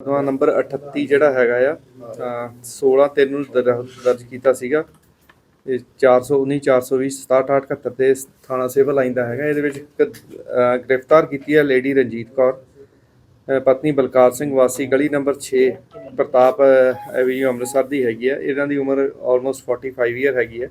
ਮੁਕੱਦਮਾ ਨੰਬਰ 38 ਜਿਹੜਾ ਹੈਗਾ ਆ, ਅਹ 16 ਤਿੰਨ ਨੂੰ ਦਰਜ ਕੀਤਾ ਸੀਗਾ। ਇਹ 419 420 6778 ਤੇ ਥਾਣਾ ਸਿਵਲ ਲਾਈਨ ਦਾ ਹੈਗਾ। ਇਹਦੇ ਵਿੱਚ ਗ੍ਰਿਫਤਾਰ ਕੀਤੀ ਹੈ ਲੇਡੀ ਰਣਜੀਤ ਕੌਰ। ਪਤਨੀ ਬਲਕਾਰ ਸਿੰਘ ਵਾਸੀ, ਗਲੀ ਨੰਬਰ 6 ਪ੍ਰਤਾਪ ਐਵੀਨਿਊ ਅੰਮ੍ਰਿਤਸਰ ਦੀ ਹੈਗੀ ਆ। ਇਹਨਾਂ ਦੀ ਉਮਰ ਆਲਮੋਸਟ 45 ਇਅਰ ਹੈਗੀ ਹੈ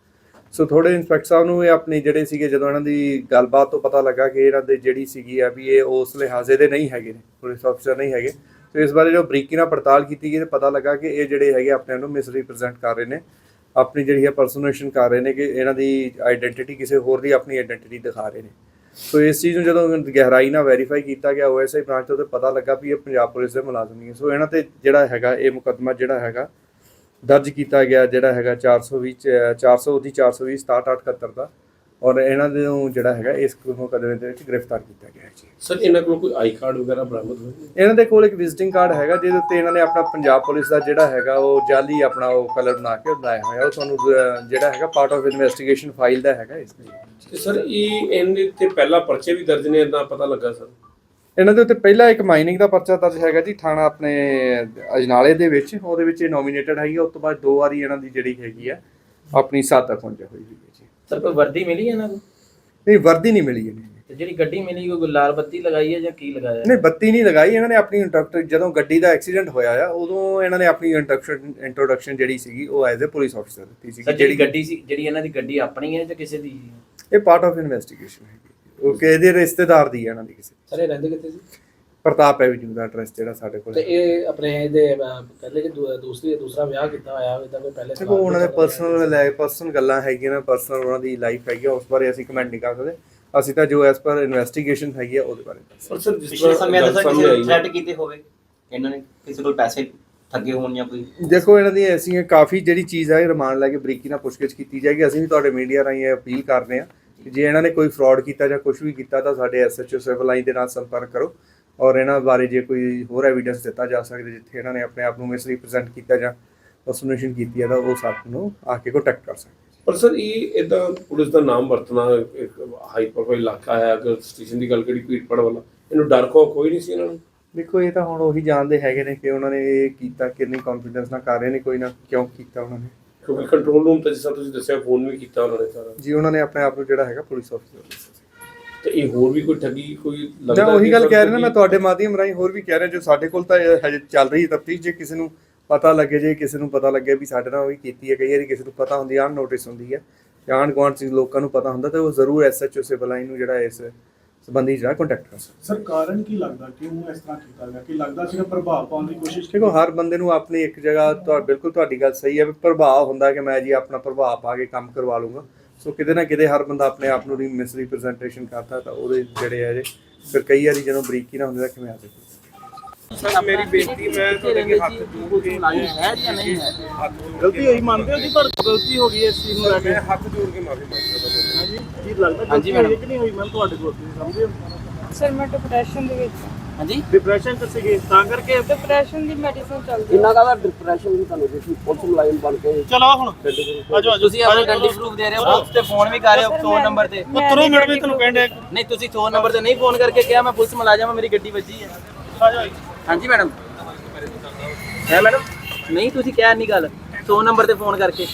ਸੋ ਥੋੜੇ ਇੰਸਪੈਕਟਰ ਸਾਹਿਬ ਨੂੰ ਇਹ ਆਪਣੀ ਜਿਹੜੇ ਸੀਗੇ, ਜਦੋਂ ਇਹਨਾਂ ਦੀ ਗੱਲਬਾਤ ਤੋਂ ਪਤਾ ਲੱਗਾ ਕਿ ਇਹਨਾਂ ਦੇ ਜਿਹੜੀ ਸੀਗੀ ਆ ਵੀ ਇਹ ਉਸ ਲਿਹਾਜ਼ੇ ਦੇ ਨਹੀਂ ਹੈਗੇ ਨੇ ਪੁਲਿਸ ਅਫਸਰ ਨਹੀਂ ਹੈਗੇ ਸੋ ਇਸ ਬਾਰੇ ਜੋ ਬਰੀਕੀ ਨਾਲ ਪੜਤਾਲ ਕੀਤੀ ਗਈ ਤੇ ਪਤਾ ਲੱਗਾ ਕਿ ਇਹ ਜਿਹੜੇ ਹੈਗੇ ਆਪਣੇ ਨੂੰ ਮਿਸਰੀਪ੍ਰੈਜ਼ੈਂਟ ਕਰ ਰਹੇ ਨੇ, ਆਪਣੀ ਜਿਹੜੀ ਹੈ ਪਰਸਨੇਸ਼ਨ ਕਰ ਰਹੇ ਨੇ ਕਿ ਇਹਨਾਂ ਦੀ ਆਇਡੈਂਟੀਟੀ ਕਿਸੇ ਹੋਰ ਦੀ ਆਪਣੀ ਆਇਡੈਂਟੀਟੀ ਦਿਖਾ ਰਹੇ ਨੇ। ਸੋ ਇਸ ਚੀਜ਼ ਨੂੰ ਜਦੋਂ ਗਹਿਰਾਈ ਨਾਲ ਵੈਰੀਫਾਈ ਕੀਤਾ ਗਿਆ ਓਐਸਆਈ ਬ੍ਰਾਂਚ ਤੋਂ ਪਤਾ ਲੱਗਾ ਵੀ ਇਹ ਪੰਜਾਬ ਪੁਲਿਸ ਦੇ ਮੁਲਾਜ਼ਮ ਨਹੀਂ ਹੈ। ਸੋ ਇਹਨਾਂ ਤੇ ਜਿਹੜਾ ਹੈਗਾ, ਇਹ ਮੁਕੱਦਮਾ ਜਿਹੜਾ ਹੈਗਾ ਦਰਜ ਕੀਤਾ ਗਿਆ ਜਿਹੜਾ ਹੈਗਾ 420 ਚ- 400 ਦੀ 420 6778 ਦਾ। ਔਰ ਇਹਨਾਂ ਦੇ ਨੂੰ ਜਿਹੜਾ ਹੈਗਾ ਇਸ ਮੁਕੱਦਮੇ ਦੇ ਵਿੱਚ ਗ੍ਰਿਫਤਾਰ ਕੀਤਾ ਗਿਆ ਹੈ ਜੀ। ਸਰ ਇਹਨਾਂ ਕੋਲ ਕੋਈ ਆਈ ਕਾਰਡ ਵਗੈਰਾ ਬਰਾਮਦ ਹੋਏ ਇਹਨਾਂ ਦੇ ਕੋਲ ਇੱਕ ਵਿਜ਼ਿਟਿੰਗ ਕਾਰਡ ਹੈਗਾ ਜਿਹਦੇ ਉੱਤੇ ਇਹਨਾਂ ਨੇ ਆਪਣਾ ਪੰਜਾਬ ਪੁਲਿਸ ਦਾ ਜਿਹੜਾ ਹੈਗਾ ਉਹ ਜਾਲੀ ਆਪਣਾ ਉਹ ਕਲਰ ਬਣਾ ਕੇ ਲਾਇਆ ਹੋਇਆ। ਉਹ ਤੁਹਾਨੂੰ ਜਿਹੜਾ ਹੈਗਾ ਪਾਰਟ ਆਫ ਇਨਵੈਸਟੀਗੇਸ਼ਨ ਫਾਈਲ ਦਾ ਹੈਗਾ ਇਸ ਲਈ ਤੇ ਸਰ ਇਹ ਇਹਦੇ ਤੇ ਪਹਿਲਾ ਪਰਚੇ ਵੀ ਦਰਜ ਨੇ ਇਦਾਂ ਪਤਾ ਲੱਗਾ ਸਰ। ਇਹਨਾਂ ਦੇ ਉੱਤੇ ਪਹਿਲਾ ਇੱਕ ਮਾਈਨਿੰਗ ਦਾ ਪਰਚਾ ਦਰਜ ਹੈਗਾ ਜੀ ਥਾਣਾ ਆਪਣੇ ਅਜਨਾਲੇ ਦੇ ਵਿੱਚ ਉਹਦੇ ਵਿੱਚ ਇਹ ਨੋਮੀਨੇਟਡ ਹੈਗੀ ਆ। ਉਸ ਤੋਂ ਬਾਅਦ ਦੋ ਵਾਰੀ ਇਹਨਾਂ ਦੀ ਜਿਹੜੀ ਹੈਗੀ ਆ ਆਪਣੀ ਸਾਦਕ ਹੁੰਜਾ ਹੋਈ ਜੀ। ਸਰ ਕੋਈ ਵਰਦੀ ਮਿਲੀ ਇਹਨਾਂ ਨੂੰ? ਨਹੀਂ ਵਰਦੀ ਨਹੀਂ ਮਿਲੀ ਇਹਨੂੰ ਤੇ ਜਿਹੜੀ ਗੱਡੀ ਮਿਲੀ ਕੋਈ ਲਾਲ ਬੱਤੀ ਲਗਾਈ ਹੈ ਜਾਂ ਕੀ ਲਗਾਇਆ? ਨਹੀਂ ਬੱਤੀ ਨਹੀਂ ਲਗਾਈ ਇਹਨਾਂ ਨੇ ਆਪਣੀ ਇੰਟਰੋਡਕਸ਼ਨ ਜਦੋਂ ਗੱਡੀ ਦਾ ਐਕਸੀਡੈਂਟ ਹੋਇਆ ਆ ਉਦੋਂ ਇਹਨਾਂ ਨੇ ਆਪਣੀ ਇੰਟਰੋਡਕਸ਼ਨ ਇੰਟਰੋਡਕਸ਼ਨ ਜਿਹੜੀ ਸੀਗੀ ਉਹ ਐਜ਼ ਅ ਪੁਲਿਸ ਆਫੀਸਰ ਦਿੱਤੀ ਸੀ ਜਿਹੜੀ ਗੱਡੀ ਸੀ ਜਿਹੜੀ ਇਹਨਾਂ ਦੀ ਗੱਡੀ ਆਪਣੀ ਹੈ ਜਾਂ ਕਿਸੇ ਦੀ? ਇਹ ਪਾਰਟ ਆਫ ਇਨਵੈਸਟੀਗੇਸ਼ਨ ਹੈ ਉਹ ਕਿਹਦੇ ਰਿਸ਼ਤੇਦਾਰ ਦੀ ਹੈ ਇਹਨਾਂ ਦੀ ਕਿਸੇ ਸਰ ਇਹ ਰਹਿੰਦੇ ਕਿੱਥੇ ਸੀ? ਪ੍ਰਤਾਪ ਐਵੀਨਿਊ ਦਾ ਐਡਰੈਸ ਜਿਹੜਾ ਸਾਡੇ ਕੋਲ ਤੇ ਹੈ। ਇਹ ਆਪਣੇ ਇਹਦੇ ਅਹ, ਕਹਿੰਦੇ ਕਿ ਦੂ- ਦੂਸਰੀ ਦੂਸਰਾ ਵਿਆਹ ਕੀਤਾ ਹੋਇਆ ਇਹਦਾ ਕੋਈ ਪਹਿਲੇ ਦੇਖੋ ਉਹਨਾਂ ਦੇ ਪਰਸਨਲ ਲੈ ਪਰਸਨਲ ਗੱਲਾਂ ਹੈਗੀਆਂ ਨਾ ਪਰਸਨਲ ਉਹਨਾਂ ਦੀ ਲਾਈਫ ਹੈਗੀ ਆ ਉਸ ਬਾਰੇ ਅਸੀਂ ਕਮੈਂਟ ਨਹੀਂ ਕਰ ਸਕਦੇ। ਅਸੀਂ ਤਾਂ ਜੋ ਐਸ ਪਰ ਇਨਵੈਸਟੀਗੇਸ਼ਨ ਹੈਗੀ ਆ ਉਹਦੇ ਬਾਰੇ ਦੱਸ ਪਰ ਸਰ ਜਿਸ ਪਿਛਲੇ ਸਮੇਂ ਦਾ ਸਰ ਕਿਸੇ ਥ੍ਰੈਟ ਕੀਤੇ ਹੋਵੇ ਇਹਨਾਂ ਨੇ ਕਿਸੇ ਕੋਲ ਪੈਸੇ ਠੱਗੇ ਹੋਣ ਜਾਂ ਕੋਈ? ਦੇਖੋ ਇਹਨਾਂ ਦੀ ਐਸੀਆਂ ਕਾਫੀ ਜਿਹੜੀ ਚੀਜ਼ ਹੈ ਰਿਮਾਂਡ ਲੈ ਕੇ ਬਰੀਕੀ ਨਾਲ ਪੁੱਛਗਿੱਛ ਕੀਤੀ ਜਾਏਗੀ। ਅਸੀਂ ਵੀ ਤੁਹਾਡੇ ਮੀਡੀਆ ਰਾਹੀਂ ਇਹ ਅਪੀਲ ਕਰਦੇ ਹਾਂ। ਕਿ ਜੇ ਇਹਨਾਂ ਨੇ ਕੋਈ ਫਰਾਡ ਕੀਤਾ ਜਾਂ ਕੁਝ ਵੀ ਕੀਤਾ ਤਾਂ ਸਾਡੇ ਐਸਐਚਓ ਸਿਵਲ ਲਾਈਨ ਦੇ ਨਾਲ ਸੰਪਰਕ ਕਰੋ ਔਰ ਇਹਨਾਂ ਬਾਰੇ ਜੇ ਕੋਈ ਹੋਰ ਐਵੀਡੈਂਸ ਦਿੱਤਾ ਜਾ ਸਕਦਾ ਜਿੱਥੇ ਇਹਨਾਂ ਨੇ ਆਪਣੇ ਆਪ ਨੂੰ ਮਿਸਰੀਪ੍ਰੈਜ਼ੈਂਟ ਕੀਤਾ ਜਾਂ ਪਰਸਨੇਸ਼ਨ ਕੀਤੀ ਹੈ ਤਾਂ ਉਹ ਸਾਨੂੰ ਆ ਕੇ ਕੰਟੈਕਟ ਕਰ ਸਕਦੇ ਪਰ ਸਰ ਇਹ ਇਦਾਂ ਪੁਲਿਸ ਦਾ ਨਾਮ ਵਰਤਣਾ ਇੱਕ ਹਾਈ ਪ੍ਰੋਫਾਈਲ ਇਲਾਕਾ ਹੈ ਅਗਰ ਸਟੇਸ਼ਨ ਦੀ ਗੱਲ ਕਰੀ ਭੀੜਪੜ ਵਾਲਾ ਇਹਨੂੰ ਡਰ ਕੋ ਕੋਈ ਨਹੀਂ ਸੀ ਇਹਨਾਂ ਨੂੰ? ਦੇਖੋ ਇਹ ਤਾਂ ਹੁਣ ਉਹੀ ਜਾਣਦੇ ਹੈਗੇ ਨੇ ਕਿ ਉਹਨਾਂ ਨੇ ਇਹ ਕੀਤਾ ਕਿੰਨੀ ਕੰਫੀਡੈਂਸ ਨਾਲ ਕਰ ਰਹੇ ਨੇ ਕੋਈ ਨਾ ਕਿਉਂ ਕੀਤਾ ਉਹਨਾਂ ਨੇ। ਕਿਉਂਕਿ ਕੰਟਰੋਲ ਰੂਮ ਤੇ ਜਿਸ ਤਰ੍ਹਾਂ ਤੁਸੀਂ ਦੱਸਿਆ ਫੋਨ ਵੀ ਕੀਤਾ ਉਹਨਾਂ ਨੇ ਸਾਰਾ। ਜੀ ਉਹਨਾਂ ਨੇ ਆਪਣੇ ਆਪ ਨੂੰ ਜਿਹੜਾ ਹੈਗਾ ਪੁਲਿਸ ਆਫੀਸਰ ਤੇ ਇਹ ਹੋਰ ਵੀ ਕੋਈ ਠੱਗੀ ਕੋਈ ਲੱਗਦਾ ਉਹੀ ਕਿ ਗੱਲ ਕਹਿ ਰਹੇ ਨਾ ਮੈਂ ਤੁਹਾਡੇ ਮਾਧਿਅਮ ਰਾਹੀਂ ਹੋਰ ਵੀ ਕਹਿ ਰਿਹਾ ਜੋ ਸਾਡੇ ਕੋਲ ਤਾਂ ਇਹ ਹਜੇ ਚੱਲ ਰਹੀ ਤਫਤੀਸ਼ ਜੇ ਕਿਸੇ ਨੂੰ ਪਤਾ ਲੱਗੇ ਜੇ ਕਿਸੇ ਨੂੰ ਪਤਾ ਲੱਗੇ ਵੀ ਸਾਡੇ ਨਾਲ ਉਹੀ ਕੀਤੀ ਹੈ ਕਈ ਵਾਰੀ ਕਿਸੇ ਨੂੰ ਪਤਾ ਹੁੰਦੀ ਆਨ ਨੋਟਿਸ ਹੁੰਦੀ ਹੈ ਜਾਂ ਆਂਢ ਗੁਆਂਢ ਚ ਲੋਕਾਂ ਨੂੰ ਪਤਾ ਹੁੰਦਾ ਤਾਂ ਉਹ ਜ਼ਰੂਰ ਐਸਐਚਓ ਸਿਵਲ ਲਾਈਨ ਨੂੰ ਜਿਹੜਾ ਇਸ ਸੰਬੰਧੀ ਜਿਹੜਾ ਕੰਟੈਕਟ ਕਰ ਸਕਦਾ। ਸਰ ਕਾਰਨ ਕੀ ਲੱਗਦਾ? ਕਿਉਂ ਇਸ ਤਰ੍ਹਾਂ ਕੀਤਾ ਗਿਆ? ਕਿ ਲੱਗਦਾ ਸੀਗਾ ਪ੍ਰਭਾਵ ਪਾਉਣ ਦੀ ਕੋਸ਼ਿਸ਼ ਦੇਖੋ ਹਰ ਬੰਦੇ ਨੂੰ ਆਪਣੀ ਇੱਕ ਜਗ੍ਹਾ ਤੁਹਾ ਬਿਲਕੁਲ ਤੁਹਾਡੀ ਗੱਲ ਸਹੀ ਹੈ ਵੀ ਪ੍ਰਭਾਵ ਹੁੰਦਾ ਕਿ ਮੈਂ ਜੀ ਆਪਣਾ ਪ੍ਰਭਾਵ ਪਾ ਕੇ ਕੰਮ ਕਰਵਾ ਲੂੰਗਾ। ਸੋ ਕਿਤੇ ਨਾ ਕਿਤੇ ਹਰ ਬੰਦਾ ਆਪਣੇ ਆਪ ਨੂੰ ਮਿਸ ਰਿਪਰੈਜ਼ੈਂਟੇਸ਼ਨ ਕਰਦਾ ਤਾਂ ਉਹਦੇ ਜਿਹੜੇ ਹੈ ਜੇ ਫਿਰ ਕਈ ਵਾਰੀ ਜਦੋਂ ਬਰੀਕੀ ਨਾ ਹੁੰਦੇ ਤਾਂ ਕਿਵੇਂ ਆ ਸਕਦਾ ਮੇਰੀ ਬੇਨਤੀ ਮੈਂ ਤੁਹਾਡੇ ਅੱਗੇ ਹੱਥ ਜੋੜ ਕੇ ਹੈ ਜਾਂ ਨਹੀਂ ਹੈ ਗਲਤੀ ਹੋਈ ਮੰਨਦੇ ਹੋ ਜੀ ਪਰ ਗਲਤੀ ਹੋ ਗਈ ਇਸ ਚੀਜ਼ ਨੂੰ ਲੈ ਕੇ। ਹੱਥ ਜੋੜ ਕੇ ਮਾਫੀ ਮੰਗਦਾ ਹਾਂਜੀ ਕੀ ਲੱਗਦਾ ਹਾਂਜੀ ਗਲਤੀ ਹੋਈ ਕਿ ਨਹੀਂ ਹੋਈ? ਮੈਂ ਤੁਹਾਡੇ ਕੋਲ ਤੁਸੀਂ ਸਮਝਦੇ ਹੋ? ਸਰ ਮੈਂ ਡਿਪਰੈਸ਼ਨ ਦੇ ਵਿੱਚ ਹਾਂਜੀ? ਡਿਪਰੈਸ਼ਨ ਚ ਸੀਗੇ ਤਾਂ ਕਰਕੇ? ਡਿਪਰੈਸ਼ਨ ਦੀ ਮੈਡੀਸਿਨ ਚੱਲਦੀ ਹੈ। ਇਹਨਾਂ ਦਾ ਡਿਪਰੈਸ਼ਨ ਵੀ ਤੁਹਾਨੂੰ ਦੇਖੀ ਪੁਲਿਸ ਮੁਲਾਜ਼ਮ ਬਣ ਕੇ ਚਲੋ ਹੁਣ। ਆਜੋ ਆਜੋ। ਤੁਸੀਂ ਆਪਣਾ ਕੰਡੀ ਪ੍ਰੂਫ ਦੇ ਰਹੇ ਹੋ ਪੁਲਿਸ ਤੇ ਫੋਨ ਵੀ ਕਰ ਰਹੇ ਹੋ ਸਰ, ਫੋਨ ਮੈਂ- ਨੰਬਰ ਤੇ। ਮੈਂ ਤੁਰੋ ਵੀ ਤੁਹਾਨੂੰ ਕਹਿੰਦੇ ਨਹੀਂ ਤੁਸੀਂ ਫੋਨ ਨੰਬਰ ਤੇ ਨਹੀਂ ਫੋਨ ਕਰਕੇ ਕਿਹਾ ਮੈਂ ਪੁਲਿਸ ਮੁਲਾਜ਼ਮ ਹਾਂ ਮੇਰੀ ਗੱਡੀ ਵੱਜੀ ਹੈ। ਆਜੋ ਹਾਂਜੀ ਮੈਡਮ। ਹੈ ਮੈਡਮ? ਨਹੀਂ ਤੁਸੀਂ ਕਿਹਾ ਨਹੀਂ ਗੱਲ ਫੋਨ ਨੰਬਰ ਤੇ ਫੋਨ ਕਰਕੇ।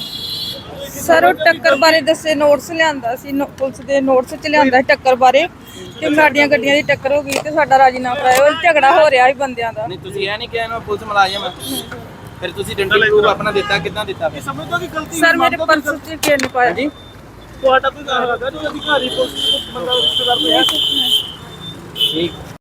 ਸਰ ਉਹ ਟੱਕਰ ਬਾਰੇ ਦੱਸੇ ਨੋਟਸ ਲਿਆਂਦਾ ਸੀ ਨੋ- ਪੁਲਿਸ ਦੇ ਨੋਟਸ ਚ ਲਿਆਂਦਾ ਸੀ ਟੱਕਰ ਬਾਰੇ ਤੇ ਸਾਡੀਆਂ ਗੱਡੀਆਂ ਦੀ ਟੱਕਰ ਹੋ ਗਈ ਤੇ ਸਾਡਾ ਰਾਜੀਨਾਮਾ ਕਰਾਇਆ। ਉਹ ਝਗੜਾ ਹੋ ਰਿਹਾ ਸੀ ਬੰਦਿਆਂ ਦਾ। ਨਹੀਂ ਤੁਸੀਂ ਇਹ ਨਹੀਂ ਕਿਹਾ ਮੈਂ ਪੁਲਿਸ ਮੁਲਾਜ਼ਮ ਫਿਰ ਤੁਸੀਂ ਡੰਡੀ ਪ੍ਰੂਫ ਆਪਣਾ ਦਿੱਤਾ ਕਿੱਦਾਂ ਦਿੱਤਾ ਫਿਰ? ਸਮਝਦਾ ਕਿ ਗਲਤੀ ਸਰ ਮੇਰੇ ਪਰਸ ਚ ਚੇਨ ਨਹੀਂ ਪਾਇਆ ਜੀ ਤੁਹਾਡਾ ਕੋਈ ਗੱਲ ਲੱਗਾ ਜੋ ਅਧਿਕਾਰੀ ਪੁਲਿਸ ਬੰਦਾ ਰਿਸ਼ਤੇਦਾਰ ਕੋਈ ਹੈ ਠੀਕ।